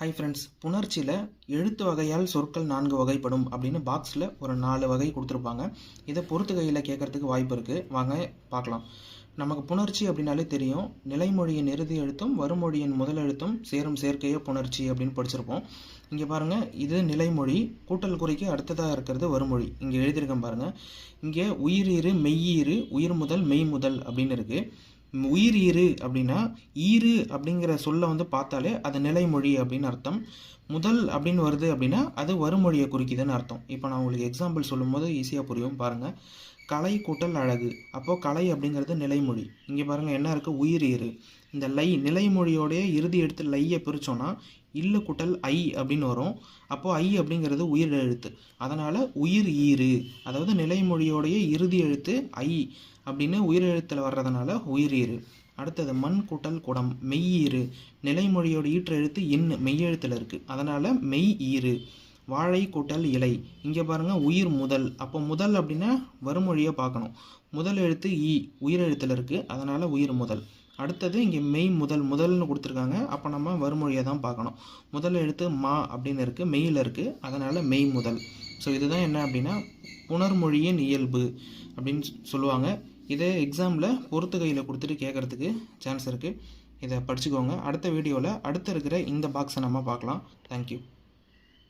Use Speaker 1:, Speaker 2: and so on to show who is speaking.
Speaker 1: Hi friends புணர்ச்சியில் எழுத்து வகையால் சொற்கள் நான்கு வகைப்படும் அப்படின்னு பாக்ஸில் ஒரு நாலு வகை கொடுத்துருப்பாங்க. இதை பொறுத்து கையில் கேட்கறதுக்கு வாய்ப்பு இருக்குது வாங்க பார்க்கலாம். நமக்கு புணர்ச்சி அப்படின்னாலே தெரியும். நிலைமொழியின் இறுதி எழுத்தும் வருமொழியின் முதல் எழுத்தும் சேரும் சேர்க்கையே புணர்ச்சி அப்படின்னு படிச்சிருப்போம். இங்கே பாருங்கள் இது நிலைமொழி கூட்டல் குறைக்கு அடுத்ததாக இருக்கிறது வருமொழி. இங்கே எழுதியிருக்கேன் பாருங்கள் இங்கே உயிரீறு மெய்யீறு உயிர் முதல் மெய் முதல் அப்படின்னு இருக்குது உயிர் ஈறு அப்படின்னா ஈறு அப்படிங்கிற சொல்லை வந்து பார்த்தாலே அது நிலைமொழி அப்படின்னு அர்த்தம். முதல் அப்படின்னு வருது அப்படின்னா அது வருமொழியை குறிக்குதுன்னு அர்த்தம். இப்போ நான் உங்களுக்கு எக்ஸாம்பிள் சொல்லும்போது ஈஸியாக புரியும். பாருங்கள் கலை கூட்டல் அழகு. அப்போது கலை அப்படிங்கிறது நிலைமொழி. இங்கே பாருங்கள் என்ன இருக்குது உயிர் ஈறு இந்த லை நிலைமொழியோடைய இறுதி எடுத்து லையை பிரித்தோன்னா இல்லு குட்டல் ஐ அப்படின்னு வரும். அப்போது ஐ அப்படிங்கிறது உயிர் எழுத்து. அதனால் உயிர் ஈறு அதாவது நிலைமொழியோடைய இறுதி எழுத்து ஐ அப்படின்னு உயிர் எழுத்தில் வர்றதுனால உயிர் ஈறு. அடுத்தது மண் கூட்டல் குடம் மெய்யீறு நிலைமொழியோட ஈற்று எழுத்து எண் மெய்யெழுத்தில் இருக்குது அதனால் மெய் ஈறு. வாழை கூட்டல் இலை. இங்கே பாருங்கள் உயிர் முதல். அப்போ முதல் அப்படின்னா வருமொழியை பார்க்கணும். முதல் எழுத்து ஈ உயிர் எழுத்தில் இருக்குது அதனால் உயிர் முதல். அடுத்தது இங்கே மெய் முதல் முதல்னு கொடுத்துருக்காங்க. அப்போ நம்ம வறுமொழியை தான் பார்க்கணும். முதல் எழுத்து மா அப்படின்னு இருக்குது மெய்யில் இருக்குது அதனால் மெய் முதல். ஸோ இதுதான் என்ன அப்படின்னா புணர்மொழியின் இயல்பு அப்படின்னு சொல்லுவாங்க. இதை எக்ஸாமில் பொறுத்து கையில் கொடுத்துட்டு கேட்குறதுக்கு சான்ஸ் இருக்குது இதை படிச்சுக்கோங்க. அடுத்த வீடியோவில் அடுத்து இருக்கிற இந்த பாக்ஸை நம்ம பார்க்கலாம். தேங்க்யூ